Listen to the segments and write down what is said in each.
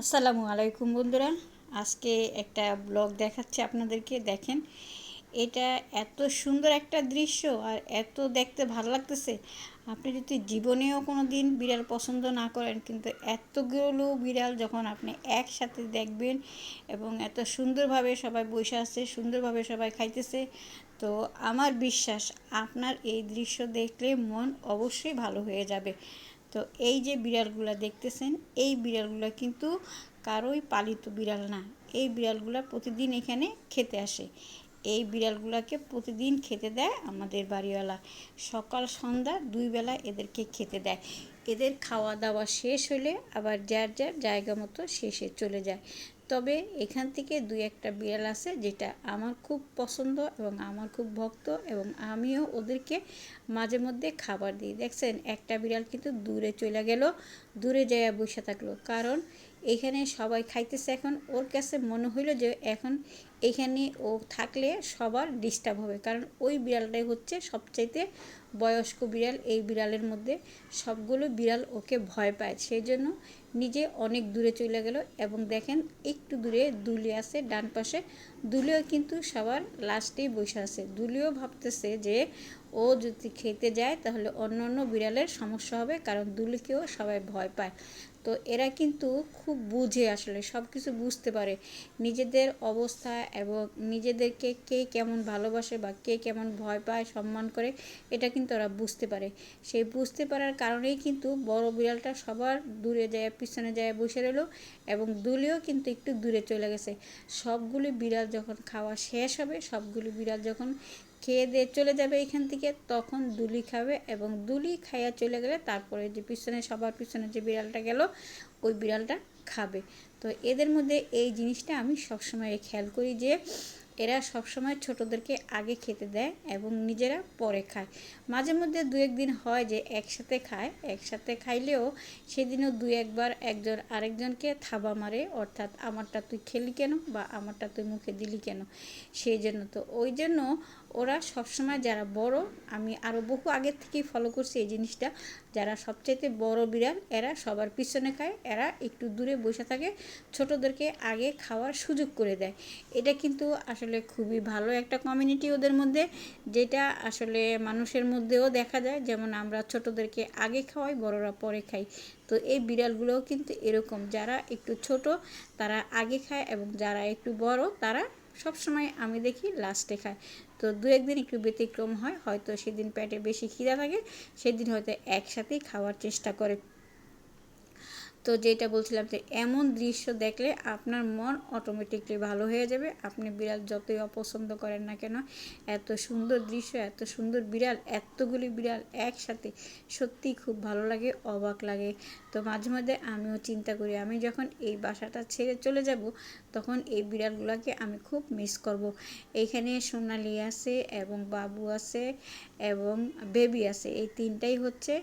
আসসালামু আলাইকুম বন্ধুরা। আজকে একটা ব্লগ দেখাচ্ছি আপনাদেরকে। দেখেন, এটা এত সুন্দর একটা দৃশ্য আর এত দেখতে ভালো লাগতেছে। আপনি যদি জীবনেও কোনো দিন বিড়াল পছন্দ না করেন, কিন্তু এতগুলো বিড়াল যখন আপনি একসাথে দেখবেন এবং এত সুন্দরভাবে সবাই বসে আছে, সুন্দরভাবে সবাই খাইতেছে, তো আমার বিশ্বাস আপনার এই দৃশ্য দেখলে মন অবশ্যই ভালো হয়ে যাবে। তো এই যে বিড়ালগুলো দেখতেছেন, এই বিড়ালগুলো কিন্তু কারোই পালিত বিড়াল না। এই বিড়ালগুলো প্রতিদিন এখানে খেতে আসে। এই বিড়ালগুলোকে প্রতিদিন খেতে দেয় আমাদের বাড়িওয়ালা। সকাল, সন্ধ্যা দুই বেলা এদেরকে খেতে দেয়। এদের খাওয়া দাওয়া শেষ হলে আবার যার যার জায়গা মতো শেষে চলে যায়। তবে এখান থেকে দুই একটা বিড়াল আছে যেটা আমার খুব পছন্দ এবং আমার খুব ভক্ত এবং আমিও ওদেরকে মাঝে মধ্যে খাবার দিই। দেখছেন, একটা বিড়াল কিন্তু দূরে চলে গেল, দূরে যাইয়া বসে থাকল। কারণ এখানে সবাই খাইতেছে এখন। ওর কাছে মনে হইল যে এখন এখানে ও থাকলে সবার ডিস্টার্ব হবে। কারণ ওই বিড়ালটাই হচ্ছে সবচাইতে বয়স্ক বিড়াল। এই বিড়ালের মধ্যে সবগুলো বিড়াল ওকে ভয় পায়। সেই জন্য নিজে অনেক দূরে চলে গেল এবং দেখেন একটু দূরে দুলি আছে ডান পাশে। দুলিও কিন্তু সবার লাস্টেই বসে আছে। দুলিও ভাবতেছে যে ও যদি খেতে যায় তাহলে অন্য অন্য বিড়ালের সমস্যা হবে, কারণ দুলিকেও সবাই ভয় পায়। তো এরা কিন্তু খুব বুঝে আসলে সব কিছু বুঝতে পারে। নিজেদের অবস্থা এবং নিজেদেরকে কে কেমন ভালোবাসে বা কে কেমন ভয় পায়, সম্মান করে, এটা কিন্তু ওরা বুঝতে পারে। সেই বুঝতে পারার কারণেই কিন্তু বড় বিড়ালটা সবার দূরে যায়, পিছনে যায়, বসে রইল এবং দুলিও কিন্তু একটু দূরে চলে গেছে। সবগুলি বিড়াল যখন খাওয়া শেষ হবে, সবগুলি বিড়াল যখন খেয়ে দিয়ে চলে যাবে এখান থেকে, তখন দুলি খাবে এবং দুলি খাইয়া চলে গেলে তারপরে যে পিছনে সবার পিছনে যে বিড়ালটা গেল, ওই বিড়ালটা খাবে। তো এদের মধ্যে এই জিনিসটা আমি সবসময় খেয়াল করি যে, এরা সবসময় ছোটদেরকে আগে খেতে দেয় এবং নিজেরা পরে খায়। মাঝে মধ্যে দু একদিন হয় যে একসাথে খায়, একসাথে খাইলেও সেদিনও দু একবার একজন আরেকজনকে থাবা মারে, অর্থাৎ আমারটা তুই খেলি কেন বা আমারটা তুই মুখে দিলি কেন? সেই জন্য তো ওই জন্য ওরা সবসময় যারা বড়, আমি আরও বহু আগের থেকেই ফলো করছি এই জিনিসটা, যারা সবচাইতে বড় বিড়াল, এরা সবার পিছনে খায়, এরা একটু দূরে বসে থাকে, ছোটদেরকে আগে খাওয়ার সুযোগ করে দেয়। এটা কিন্তু আসলে খুবই ভালো একটা কমিউনিটি ওদের মধ্যে, যেটা আসলে মানুষের মধ্যেও দেখা যায়। যেমন আমরা ছোটদেরকে আগে খাওয়াই, বড়রা পরে খাই। তো এই বিড়ালগুলোও কিন্তু এরকম। যারা একটু ছোট, তারা আগে খায় এবং যারা একটু বড়, তারা সব সময় আমি দেখি লাস্টে খায়। তো দু একদিন একটু ব্যতিক্রম হয়, হয়তো সেদিন পেটে বেশি খিদা থাকে, সেদিন হয়তো একসাথেই খাওয়ার চেষ্টা করে। তো যেটা বলছিলাম যে, এমন দৃশ্য দেখলে আপনার মন অটোমেটিকলি ভালো হয়ে যাবে। আপনি বিড়াল যতই অপছন্দ করেন না কেন, এত সুন্দর দৃশ্য, এত সুন্দর বিড়াল, এতগুলি বিড়াল একসাথে সত্যিই খুব ভালো লাগে, অবাক লাগে। তো মাঝে মাঝে আমিও চিন্তা করি, আমি যখন এই বাসাটা ছেড়ে চলে যাব, তখন এই বিড়ালগুলোকে আমি খুব মিস করব। এইখানে সোনালি আছে, এবং বাবু আছে, এবং বেবি আছে। এই তিনটাই হচ্ছে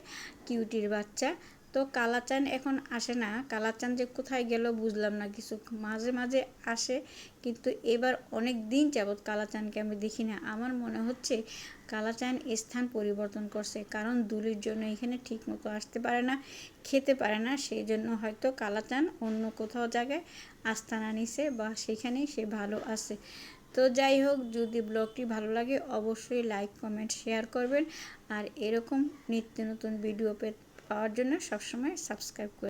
কিউটির বাচ্চা। তো কালাচান এখন আসে না। কালাচান যে কোথায় গেল বুঝলাম না, কিছু মাঝে মাঝে আসে, কিন্তু এবার অনেক দিন যাবৎ কালাচানকে আমি দেখি না। আমার মনে হচ্ছে কালাচান স্থান পরিবর্তন করছে, কারণ দুলির জন্য এখানে ঠিক মতো আসতে পারে না, খেতে পারে না সেই জন্য হয়তো কালাচান অন্য কোথাও জায়গায় আস্থানা নিছে বা সেখানেই সে ভালো আছে। তো যাই হোক, যদি ব্লগটি ভালো লাগে অবশ্যই লাইক, কমেন্ট, শেয়ার করবেন। আর এরকম নিত্য নতুন ভিডিও পেতে পাওয়ার জন্য সবসময় সাবস্ক্রাইব করে